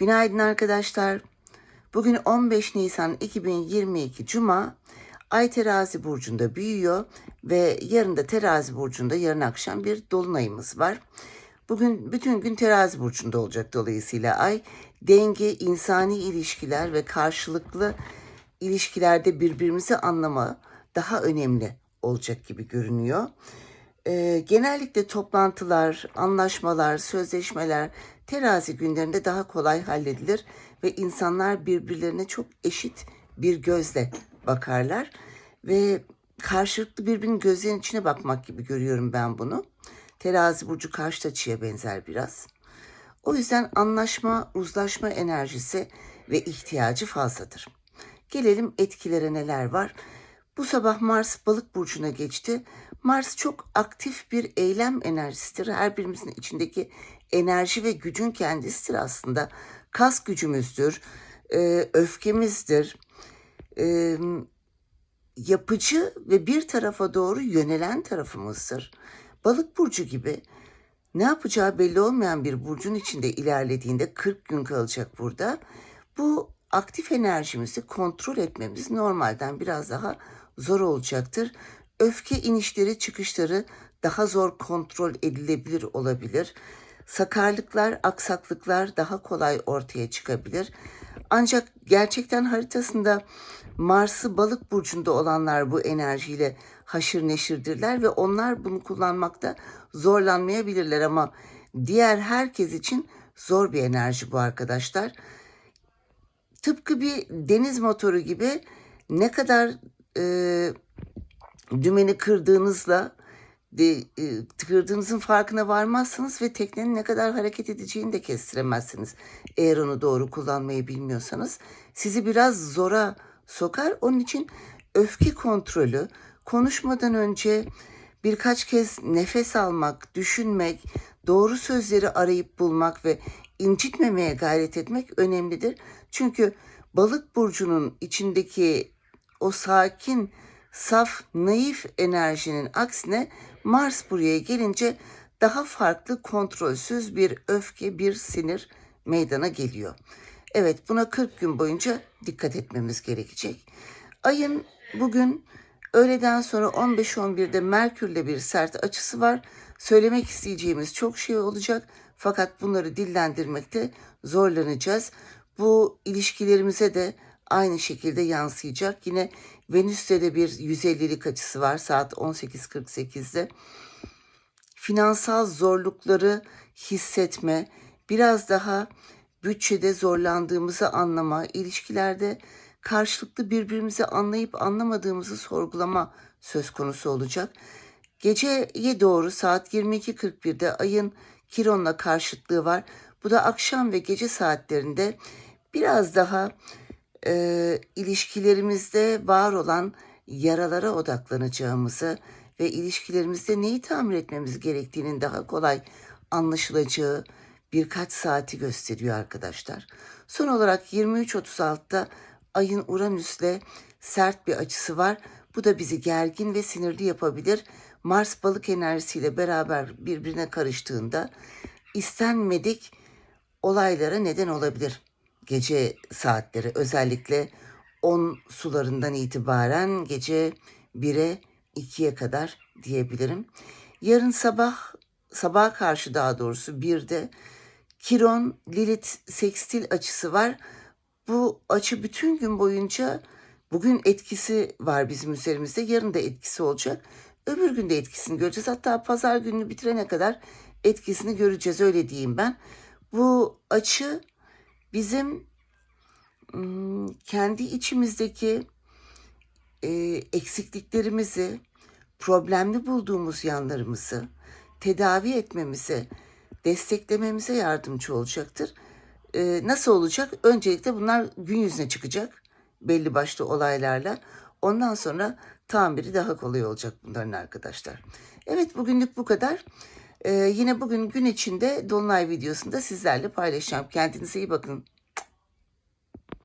Günaydın arkadaşlar. Bugün 15 Nisan 2022 Cuma. Ay terazi burcunda büyüyor ve yarın da terazi burcunda yarın akşam bir dolunayımız var. Bugün bütün gün terazi burcunda olacak dolayısıyla ay denge, insani ilişkiler ve karşılıklı ilişkilerde birbirimizi anlama daha önemli olacak gibi görünüyor. Ee, genellikle toplantılar, anlaşmalar, sözleşmeler terazi günlerinde daha kolay halledilir ve insanlar birbirlerine çok eşit bir gözle bakarlar ve karşılıklı birbirinin gözlerinin içine bakmak gibi görüyorum ben bunu. Terazi burcu karşı açıya benzer biraz. O yüzden anlaşma, uzlaşma enerjisi ve ihtiyacı fazladır. Gelelim etkilere neler var. Bu sabah Mars balık burcuna geçti. Mars çok aktif bir eylem enerjisidir. Her birimizin içindeki enerji ve gücün kendisidir aslında. Kas gücümüzdür, e, öfkemizdir, e, yapıcı ve bir tarafa doğru yönelen tarafımızdır. Balık burcu gibi ne yapacağı belli olmayan bir burcun içinde ilerlediğinde 40 gün kalacak burada. Bu aktif enerjimizi kontrol etmemiz normalden biraz daha zor olacaktır. Öfke inişleri çıkışları daha zor kontrol edilebilir olabilir. Sakarlıklar, aksaklıklar daha kolay ortaya çıkabilir. Ancak gerçekten haritasında Mars'ı balık burcunda olanlar bu enerjiyle haşır neşirdirler ve onlar bunu kullanmakta zorlanmayabilirler ama diğer herkes için zor bir enerji bu arkadaşlar. Tıpkı bir deniz motoru gibi ne kadar e, dümeni kırdığınızla de, e, kırdığınızın farkına varmazsınız ve teknenin ne kadar hareket edeceğini de kestiremezsiniz. Eğer onu doğru kullanmayı bilmiyorsanız sizi biraz zora sokar. Onun için öfke kontrolü, konuşmadan önce birkaç kez nefes almak, düşünmek, doğru sözleri arayıp bulmak ve incitmemeye gayret etmek önemlidir. Çünkü balık burcunun içindeki o sakin, saf, naif enerjinin aksine Mars buraya gelince daha farklı, kontrolsüz bir öfke, bir sinir meydana geliyor. Evet, buna 40 gün boyunca dikkat etmemiz gerekecek. Ayın bugün öğleden sonra 15-11'de Merkür'le bir sert açısı var. Söylemek isteyeceğimiz çok şey olacak fakat bunları dillendirmekte zorlanacağız. Bu ilişkilerimize de aynı şekilde yansıyacak. Yine Venüs'te de bir 150'lik açısı var saat 18.48'de. Finansal zorlukları hissetme, biraz daha bütçede zorlandığımızı anlama, ilişkilerde karşılıklı birbirimizi anlayıp anlamadığımızı sorgulama söz konusu olacak. Geceye doğru saat 22.41'de ayın Kiron'la karşıtlığı var. Bu da akşam ve gece saatlerinde biraz daha e, ilişkilerimizde var olan yaralara odaklanacağımızı ve ilişkilerimizde neyi tamir etmemiz gerektiğinin daha kolay anlaşılacağı birkaç saati gösteriyor arkadaşlar. Son olarak 23.36'da ayın Uranüs'le sert bir açısı var. Bu da bizi gergin ve sinirli yapabilir. Mars balık enerjisiyle beraber birbirine karıştığında istenmedik olaylara neden olabilir gece saatleri özellikle 10 sularından itibaren gece 1'e 2'ye kadar diyebilirim. Yarın sabah sabaha karşı daha doğrusu 1'de Kiron Lilith sekstil açısı var. Bu açı bütün gün boyunca bugün etkisi var bizim üzerimizde. Yarın da etkisi olacak. Öbür gün de etkisini göreceğiz. Hatta pazar gününü bitirene kadar etkisini göreceğiz öyle diyeyim ben. Bu açı bizim kendi içimizdeki e, eksikliklerimizi, problemli bulduğumuz yanlarımızı tedavi etmemize, desteklememize yardımcı olacaktır. E, nasıl olacak? Öncelikle bunlar gün yüzüne çıkacak belli başlı olaylarla. Ondan sonra tamiri daha kolay olacak bunların arkadaşlar. Evet bugünlük bu kadar. Ee, yine bugün gün içinde Dolunay videosunda sizlerle paylaşacağım. Kendinize iyi bakın.